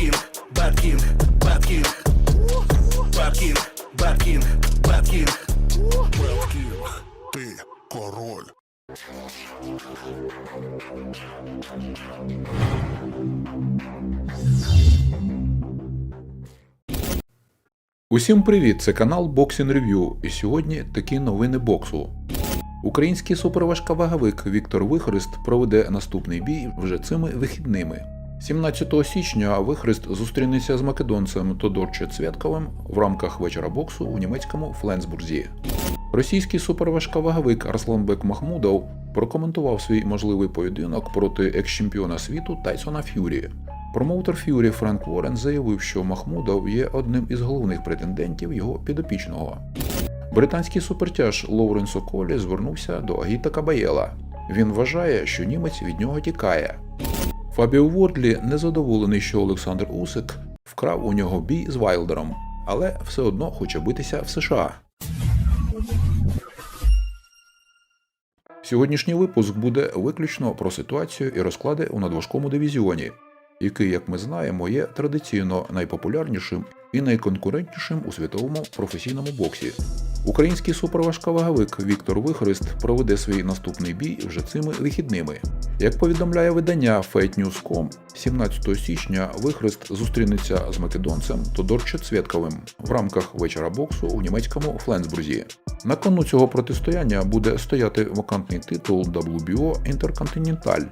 King, Bad King, Bad King, Bad King, Bad King, Bad King. Беткін, ти король. Усім привіт! Це канал Boxing Review, і сьогодні такі новини боксу. Український суперважковаговик Віктор Вихрест проведе наступний бій вже цими вихідними. 17 січня Вихрест зустрінеться з македонцем Тодорче Цвятковим в рамках вечора боксу у німецькому Фленсбурзі. Російський суперважковаговик Арсланбек Махмудов прокоментував свій можливий поєдинок проти екс-чемпіона світу Тайсона Ф'юрі. Промоутер Ф'юрі Френк Уоррен заявив, що Махмудов є одним із головних претендентів його підопічного. Британський супертяж Лоуренсо Колі звернувся до Агіта Кабаєла. Він вважає, що німець від нього тікає. Фабіо Вордлі незадоволений, що Олександр Усик вкрав у нього бій з Вайлдером, але все одно хоче битися в США. Сьогоднішній випуск буде виключно про ситуацію і розклади у надважкому дивізіоні, який, як ми знаємо, є традиційно найпопулярнішим і найконкурентнішим у світовому професійному боксі. Український суперважковаговик Віктор Вихрест проведе свій наступний бій вже цими вихідними. Як повідомляє видання FightNews.com, 17 січня Вихрест зустрінеться з македонцем Тодорче Цвятковим в рамках вечора боксу у німецькому Фленсбурзі. На кону цього протистояння буде стояти вакантний титул WBO Intercontinental.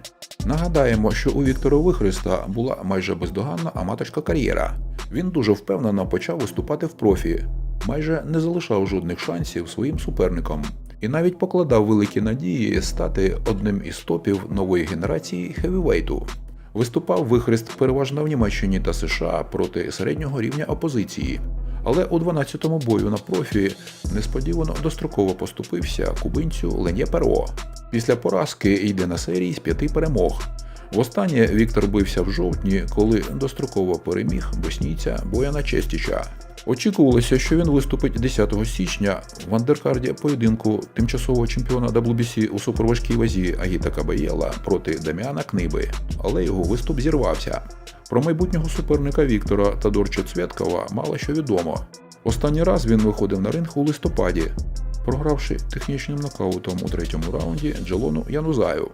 Нагадаємо, що у Віктора Вихреста була майже бездоганна аматорська кар'єра. Він дуже впевнено почав виступати в профі, майже не залишав жодних шансів своїм суперникам і навіть покладав великі надії стати одним із топів нової генерації хевівейту. Виступав вихрест переважно в Німеччині та США проти середнього рівня опозиції, але у 12-му бою на профі несподівано достроково поступився кубинцю Ленє Перо. Після поразки йде на серії з п'яти перемог. Востаннє Віктор бився в жовтні, коли достроково переміг боснійця Бояна Честіча. Очікувалося, що він виступить 10 січня в андеркарді поєдинку тимчасового чемпіона WBC у суперважкій вазі Агіта Кабаєла проти Даміана Книби, але його виступ зірвався. Про майбутнього суперника Віктора Тодорча Цвяткова мало що відомо. Останній раз він виходив на ринг у листопаді, програвши технічним нокаутом у третьому раунді Джелону Янузаю.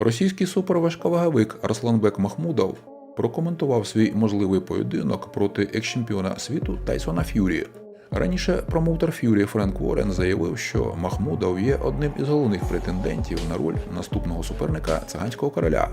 Російський суперважковаговик Арсланбек Махмудов прокоментував свій можливий поєдинок проти екс-чемпіона світу Тайсона Ф'юрі. Раніше промоутер Ф'юрі Френк Уоррен заявив, що Махмудов є одним із головних претендентів на роль наступного суперника циганського короля.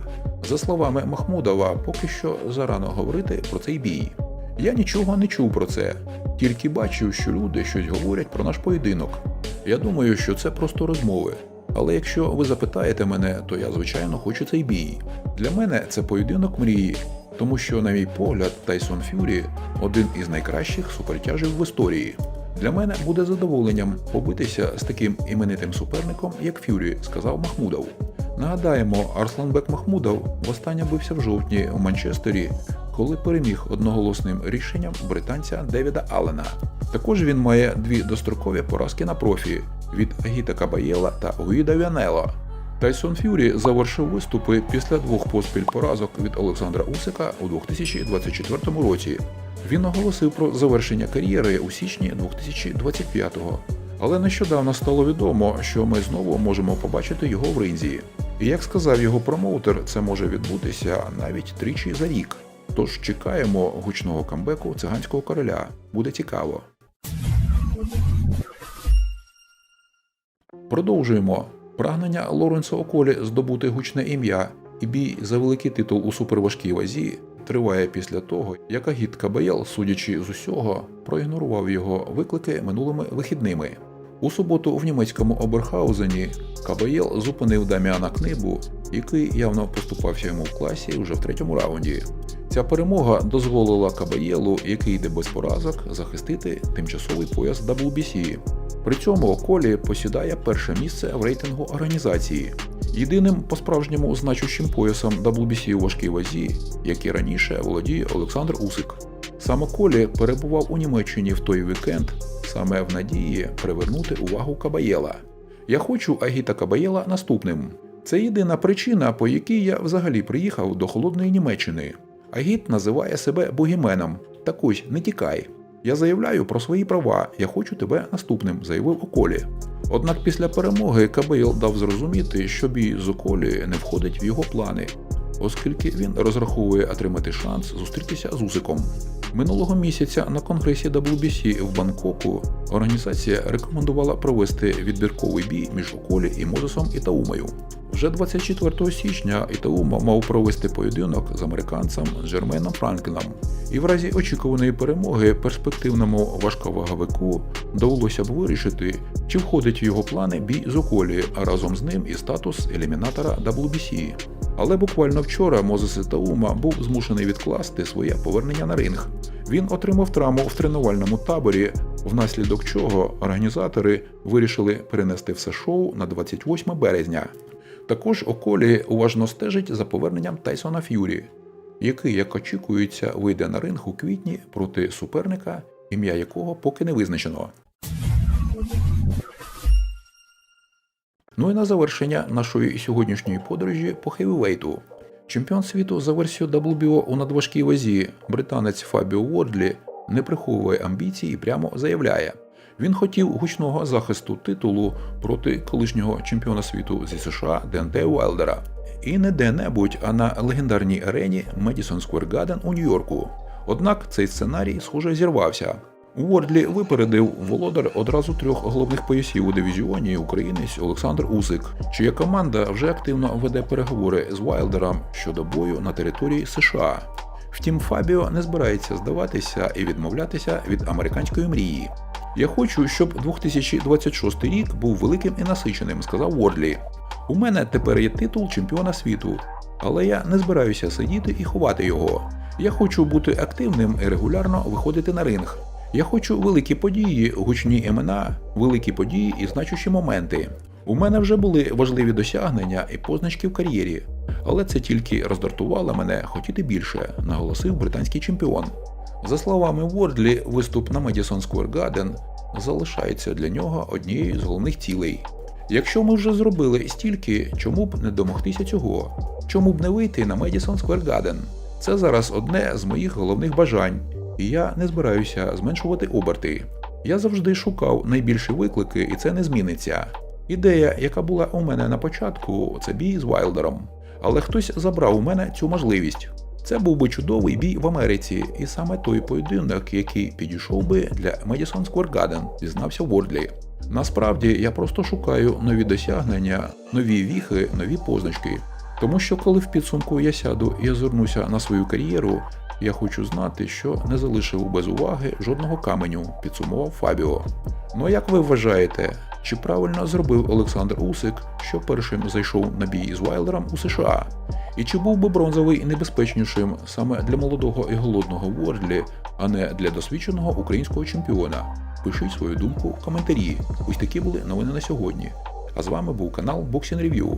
За словами Махмудова, поки що зарано говорити про цей бій. Я нічого не чув про це, тільки бачив, що люди щось говорять про наш поєдинок. Я думаю, що це просто розмови. Але якщо ви запитаєте мене, то я звичайно хочу цей бій. Для мене це поєдинок мрії, тому що, на мій погляд, Тайсон Ф'юрі один із найкращих супертяжів в історії. Для мене буде задоволенням побитися з таким іменитим суперником, як Ф'юрі, сказав Махмудов. Нагадаємо, Арсланбек Махмудов востаннє бився в жовтні у Манчестері, коли переміг одноголосним рішенням британця Девіда Аллена. Також він має дві дострокові поразки на профі від Агіта Кабаєла та Гуїда Вянело. Тайсон Ф'юрі завершив виступи після двох поспіль поразок від Олександра Усика у 2024 році. Він оголосив про завершення кар'єри у січні 2025-го. Але нещодавно стало відомо, що ми знову можемо побачити його в ринзі. І як сказав його промоутер, це може відбутися навіть тричі за рік. Тож чекаємо гучного камбеку циганського короля. Буде цікаво. Продовжуємо. Прагнення Лоренса Околі здобути гучне ім'я і бій за великий титул у суперважкій вазі триває після того, як Агіт Кабаєл, судячи з усього, проігнорував його виклики минулими вихідними. У суботу в німецькому Оберхаузені Кабаєл зупинив Даміана Книбу, який явно поступався йому в класі вже в третьому раунді. Ця перемога дозволила Кабаєлу, який йде без поразок, захистити тимчасовий пояс WBC. При цьому Колі посідає перше місце в рейтингу організації. Єдиним по-справжньому значущим поясом WBC у важкій вазі, як і раніше володіє Олександр Усик. Саме Колі перебував у Німеччині в той вікенд саме в надії привернути увагу Кабаєла. Я хочу Агіта Кабаєла наступним. Це єдина причина, по якій я взагалі приїхав до холодної Німеччини. Агіт називає себе бугіменом. Так ось, не тікай. Я заявляю про свої права, я хочу тебе наступним, заявив Околі. Однак після перемоги Кабейл дав зрозуміти, що бій з Околі не входить в його плани, оскільки він розраховує отримати шанс зустрітися з Усиком. Минулого місяця на конгресі WBC в Бангкоку організація рекомендувала провести відбірковий бій між Околі і Мозесом Ітаумою. Вже 24 січня Ітаума мав провести поєдинок з американцем Джерменом Франкліном, і в разі очікуваної перемоги перспективному важковаговику довелося б вирішити, чи входить в його плани бій з Околі, а разом з ним і статус елімінатора WBC. Але буквально вчора Мозес Ітаума був змушений відкласти своє повернення на ринг. Він отримав травму в тренувальному таборі, внаслідок чого організатори вирішили перенести все шоу на 28 березня. Також Околі уважно стежить за поверненням Тайсона Ф'юрі, який, як очікується, вийде на ринг у квітні проти суперника, ім'я якого поки не визначено. Ну і на завершення нашої сьогоднішньої подорожі по хевівейту. Чемпіон світу за версією WBO у надважкій вазі, британець Фабіо Уордлі, не приховує амбіцій і прямо заявляє: він хотів гучного захисту титулу проти колишнього чемпіона світу зі США Денте Уайлдера. І не де-небудь, а на легендарній арені Madison Square Garden у Нью-Йорку. Однак цей сценарій, схоже, зірвався. Уордлі випередив володар одразу трьох головних поясів у дивізіоні українець Олександр Усик, чия команда вже активно веде переговори з Вайлдером щодо бою на території США. Втім, Фабіо не збирається здаватися і відмовлятися від американської мрії. Я хочу, щоб 2026 рік був великим і насиченим, сказав Уордлі. У мене тепер є титул чемпіона світу, але я не збираюся сидіти і ховати його. Я хочу бути активним і регулярно виходити на ринг. Я хочу великі події, гучні імена, великі події і значущі моменти. У мене вже були важливі досягнення і позначки в кар'єрі, але це тільки роздратувало мене хотіти більше, наголосив британський чемпіон. За словами Вордлі, виступ на Madison Square Garden залишається для нього однією з головних цілей. Якщо ми вже зробили стільки, чому б не домогтися цього? Чому б не вийти на Madison Square Garden? Це зараз одне з моїх головних бажань, і я не збираюся зменшувати оберти. Я завжди шукав найбільші виклики, і це не зміниться. Ідея, яка була у мене на початку, це бій з Вайлдером. Але хтось забрав у мене цю можливість. Це був би чудовий бій в Америці, і саме той поєдинок, який підійшов би для Madison Square Garden, зізнався Вордлі. Насправді я просто шукаю нові досягнення, нові віхи, нові позначки. Тому що коли в підсумку я сяду і озирнуся на свою кар'єру, я хочу знати, що не залишив без уваги жодного каменю, підсумував Фабіо. Ну а як ви вважаєте, чи правильно зробив Олександр Усик, що першим зайшов на бій з Вайлдером у США? І чи був би бронзовий небезпечнішим саме для молодого і голодного Вордлі, а не для досвідченого українського чемпіона? Пишіть свою думку в коментарі. Ось такі були новини на сьогодні. А з вами був канал Boxing Review.